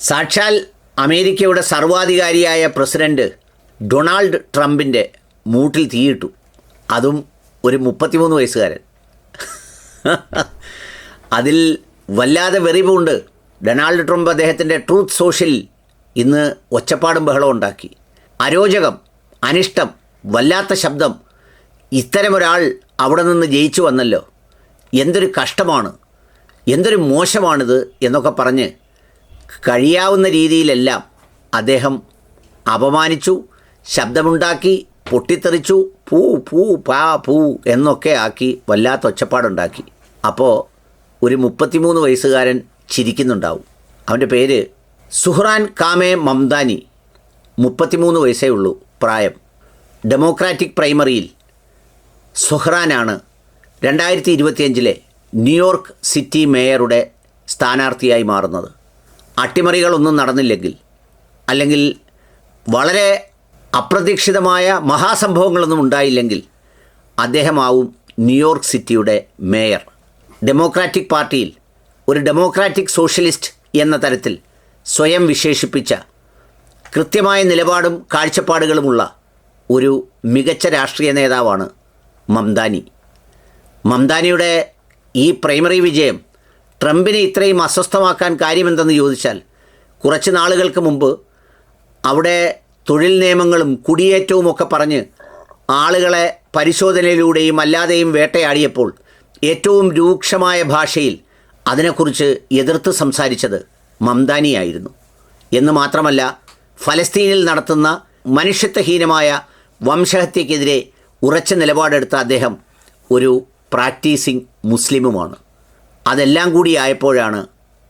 സാക്ഷാൽ അമേരിക്കയുടെ സർവാധികാരിയായ president Donald ട്രംപിന്റെ മൂട്ടിൽ തീയിട്ടു. അതും ഒരു മുപ്പത്തിമൂന്ന് വയസ്സുകാരൻ. അതിൽ വല്ലാതെ വെറിവുണ്ട്. ഡൊണാൾഡ് ട്രംപ് അദ്ദേഹത്തിന്റെ ട്രൂത്ത് സോഷ്യൽ ഇന്ന് ഒച്ചപ്പാടും ബഹളവും ഉണ്ടാക്കി. അരോചകം അനിഷ്ടം വല്ലാത്ത ശബ്ദം. ഇത്തരമൊരാൾ അവിടെ നിന്ന് ജയിച്ചു വന്നല്ലോ. എന്തൊരു കഷ്ടമാണ്. എന്തൊരു മോശമാണിത് എന്നൊക്കെ പറഞ്ഞ് കഴിയാവുന്ന രീതിയിലെല്ലാം അദ്ദേഹം അപമാനിച്ചു ശബ്ദമുണ്ടാക്കി പൊട്ടിത്തെറിച്ചു പൂ പൂ പാ പൂ എന്നൊക്കെ ആക്കി വല്ലാത്ത ഒച്ചപ്പാടുണ്ടാക്കി. അപ്പോൾ ഒരു മുപ്പത്തിമൂന്ന് വയസ്സുകാരൻ ചിരിക്കുന്നുണ്ടാവും. അവന്റെ പേര് സുഹ്റാൻ കാമേ മംദാനി. മുപ്പത്തിമൂന്ന് വയസ്സേ ഉള്ളൂ പ്രായം. ഡെമോക്രാറ്റിക് പ്രൈമറിയിൽ സുഹ്റാനാണ് രണ്ടായിരത്തി ഇരുപത്തിയഞ്ചിലെ ന്യൂയോർക്ക് സിറ്റി മേയറുടെ സ്ഥാനാർത്ഥിയായി മാറുന്നത്. അട്ടിമറികളൊന്നും നടന്നില്ലെങ്കിൽ അല്ലെങ്കിൽ വളരെ അപ്രതീക്ഷിതമായ മഹാസംഭവങ്ങളൊന്നും ഉണ്ടായില്ലെങ്കിൽ അദ്ദേഹമാവും ന്യൂയോർക്ക് സിറ്റിയുടെ മേയർ. ഡെമോക്രാറ്റിക് പാർട്ടിയിൽ ഒരു ഡെമോക്രാറ്റിക് സോഷ്യലിസ്റ്റ് എന്ന തരത്തിൽ സ്വയം വിശേഷിപ്പിച്ച കൃത്യമായ നിലപാടും കാഴ്ചപ്പാടുകളുമുള്ള ഒരു മികച്ച രാഷ്ട്രീയ നേതാവാണ് മംദാനി. മംദാനിയുടെ ഈ പ്രൈമറി വിജയം ട്രംപിനെ ഇത്രയും അസ്വസ്ഥമാക്കാൻ കാര്യമെന്തെന്ന് ചോദിച്ചാൽ കുറച്ച് നാളുകൾക്ക് മുമ്പ് അവിടെ തൊഴിൽ നിയമങ്ങളും കുടിയേറ്റവും ഒക്കെ പറഞ്ഞ് ആളുകളെ പരിശോധനയിലൂടെയും അല്ലാതെയും വേട്ടയാടിയപ്പോൾ ഏറ്റവും രൂക്ഷമായ ഭാഷയിൽ അതിനെക്കുറിച്ച് എതിർത്ത് സംസാരിച്ചത് മംദാനിയായിരുന്നു. എന്ന് മാത്രമല്ല ഫലസ്തീനിൽ നടത്തുന്ന മനുഷ്യത്വഹീനമായ വംശഹത്യക്കെതിരെ ഉറച്ച നിലപാടെടുത്ത അദ്ദേഹം ഒരു പ്രാക്ടീസിംഗ് മുസ്ലിമുമാണ്. അതെല്ലാം കൂടി ആയപ്പോഴാണ്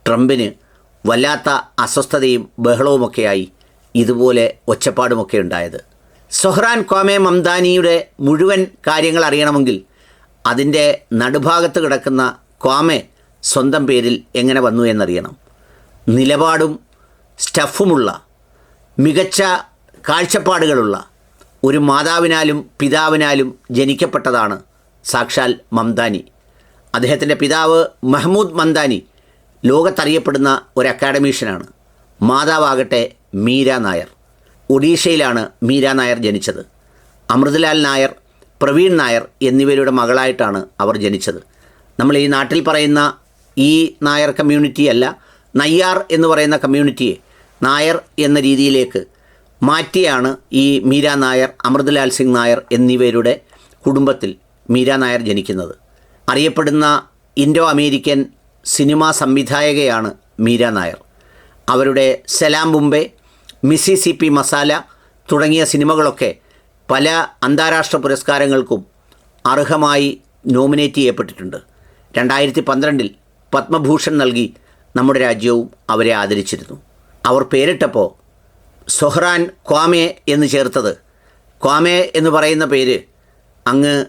ട്രംപിന് വല്ലാത്ത അസ്വസ്ഥതയും ബഹളവുമൊക്കെയായി ഇതുപോലെ ഒച്ചപ്പാടുമൊക്കെ ഉണ്ടായത്. സൊഹ്റാൻ കോമെ മംദാനിയുടെ മുഴുവൻ കാര്യങ്ങൾ അറിയണമെങ്കിൽ അതിന്റെ നടുഭാഗത്ത് കിടക്കുന്ന കോമെ സ്വന്തം പേരിൽ എങ്ങനെ വന്നു എന്നറിയണം. നിലപാടും സ്റ്റഫുമുള്ള മികച്ച കാഴ്ചപ്പാടുകളുള്ള ഒരു മാതാവിനാലും പിതാവിനാലും ജനിക്കപ്പെട്ടതാണ് സാക്ഷാൽ മംദാനി. അദ്ദേഹത്തിന്റെ പിതാവ് മഹ്മൂദ് മന്ദാനി ലോകത്തറിയപ്പെടുന്ന ഒരു അക്കാഡമീഷ്യനാണ്. മാതാവാകട്ടെ മീര നായർ. ഒഡീഷയിലാണ് മീര നായർ ജനിച്ചത്. അമൃതലാൽ നായർ പ്രവീൺ നായർ എന്നിവരുടെ മകളായിട്ടാണ് അവർ ജനിച്ചത്. നമ്മൾ ഈ നാട്ടിൽ പറയുന്ന ഈ നായർ കമ്മ്യൂണിറ്റി അല്ല നയ്യാർ എന്ന് പറയുന്ന കമ്മ്യൂണിറ്റിയെ നായർ എന്ന രീതിയിലേക്ക് മാറ്റിയാണ് ഈ മീര നായർ അമൃതലാൽ സിംഗ് നായർ എന്നിവരുടെ കുടുംബത്തിൽ മീര നായർ ജനിക്കുന്നത്. അറിയപ്പെടുന്ന ഇൻഡോ അമേരിക്കൻ സിനിമാ സംവിധായകയാണ് മീര നായർ. അവരുടെ സലാം മുംബൈ മിസിസിപ്പി മസാല തുടങ്ങിയ സിനിമകളൊക്കെ പല അന്താരാഷ്ട്ര പുരസ്കാരങ്ങൾക്കും അർഹമായി നോമിനേറ്റ് ചെയ്യപ്പെട്ടിട്ടുണ്ട്. രണ്ടായിരത്തി പന്ത്രണ്ടിൽ പത്മഭൂഷൺ നൽകി നമ്മുടെ രാജ്യവും അവരെ ആദരിച്ചിരുന്നു. അവർ പേരിട്ടപ്പോൾ സൊഹ്റാൻ ക്വാമെ എന്ന് ചേർത്തത് ക്വാമെ എന്ന് പറയുന്ന പേര് അങ്ങ്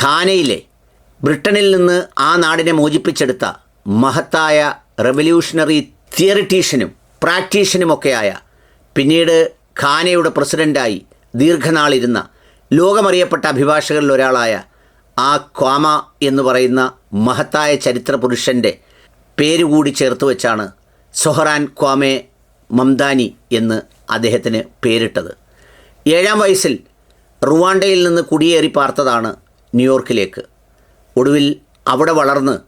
ഖാനയിലെ ബ്രിട്ടനിൽ നിന്ന് ആ നാടിനെ മോചിപ്പിച്ചെടുത്ത മഹത്തായ റെവല്യൂഷണറി തിയറിറ്റീഷ്യനും പ്രാക്ടീഷ്യനുമൊക്കെയായ പിന്നീട് ഖാനയുടെ പ്രസിഡന്റായി ദീർഘനാളിരുന്ന ലോകമറിയപ്പെട്ട അഭിഭാഷകരിൽ ഒരാളായ ആ ക്വാമ എന്ന് പറയുന്ന മഹത്തായ ചരിത്ര പുരുഷന്റെ പേരുകൂടി ചേർത്ത് വെച്ചാണ് സൊഹറാൻ ക്വാമെ മംദാനി എന്ന് അദ്ദേഹത്തിന് പേരിട്ടത്. ഏഴാം വയസ്സിൽ റുവാണ്ടയിൽ നിന്ന് കുടിയേറി പാർത്തതാണ് ന്യൂയോർക്കിലേക്ക്. ഒടുവിൽ അവിടെ വളർന്ന്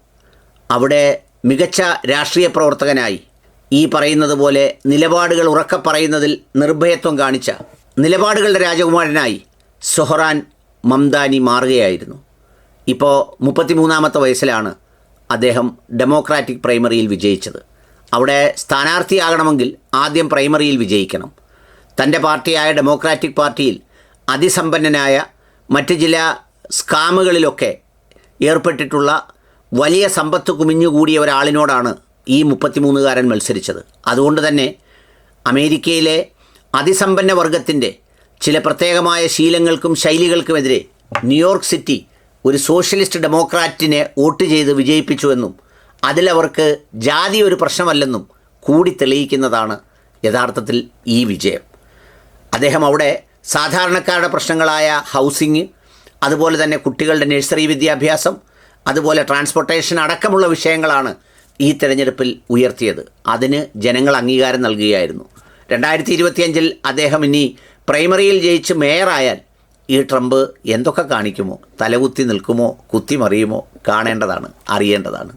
അവിടെ മികച്ച രാഷ്ട്രീയ പ്രവർത്തകനായി ഈ പറയുന്നത് പോലെ നിലപാടുകൾ ഉറക്കെ പറയുന്നതിൽ നിർഭയത്വം കാണിച്ച നിലപാടുകളുടെ രാജകുമാരനായി സൊഹറാൻ മംദാനി മാറുകയായിരുന്നു. ഇപ്പോൾ മുപ്പത്തിമൂന്നാമത്തെ വയസ്സിലാണ് അദ്ദേഹം ഡെമോക്രാറ്റിക് പ്രൈമറിയിൽ വിജയിച്ചത്. അവിടെ സ്ഥാനാർത്ഥിയാകണമെങ്കിൽ ആദ്യം പ്രൈമറിയിൽ വിജയിക്കണം. തന്റെ പാർട്ടിയായ ഡെമോക്രാറ്റിക് പാർട്ടിയിൽ അതിസമ്പന്നനായ മറ്റ് ചില സ്കാമുകളിലൊക്കെ ഏർപ്പെട്ടിട്ടുള്ള വലിയ സമ്പത്ത് കുമിഞ്ഞുകൂടിയ ഒരാളിനോടാണ് ഈ മുപ്പത്തിമൂന്നുകാരൻ മത്സരിച്ചത്. അതുകൊണ്ട് തന്നെ അമേരിക്കയിലെ അതിസമ്പന്ന വർഗത്തിന്റെ ചില പ്രത്യേകമായ ശീലങ്ങൾക്കും ശൈലികൾക്കുമെതിരെ ന്യൂയോർക്ക് സിറ്റി ഒരു സോഷ്യലിസ്റ്റ് ഡെമോക്രാറ്റിനെ വോട്ട് ചെയ്ത് വിജയിപ്പിച്ചുവെന്നും അതിലവർക്ക് ജാതി ഒരു പ്രശ്നമല്ലെന്നും കൂടി തെളിയിക്കുന്നതാണ് യഥാർത്ഥത്തിൽ ഈ വിജയം. അദ്ദേഹം അവിടെ സാധാരണക്കാരുടെ പ്രശ്നങ്ങളായ ഹൗസിങ് അതുപോലെ തന്നെ കുട്ടികളുടെ നഴ്സറി വിദ്യാഭ്യാസം അതുപോലെ ട്രാൻസ്പോർട്ടേഷൻ അടക്കമുള്ള വിഷയങ്ങളാണ് ഈ തെരഞ്ഞെടുപ്പിൽ ഉയർത്തിയത്. അതിന് ജനങ്ങൾ അംഗീകാരം നൽകുകയായിരുന്നു. രണ്ടായിരത്തി ഇരുപത്തിയഞ്ചിൽ അദ്ദേഹം ഇനി പ്രൈമറിയിൽ ജയിച്ച് മേയറായാൽ ഈ ട്രംപ് എന്തൊക്കെ കാണിക്കുമോ? തലകുത്തി നിൽക്കുമോ? കുത്തിമറിയുമോ കാണേണ്ടതാണ് അറിയേണ്ടതാണ്.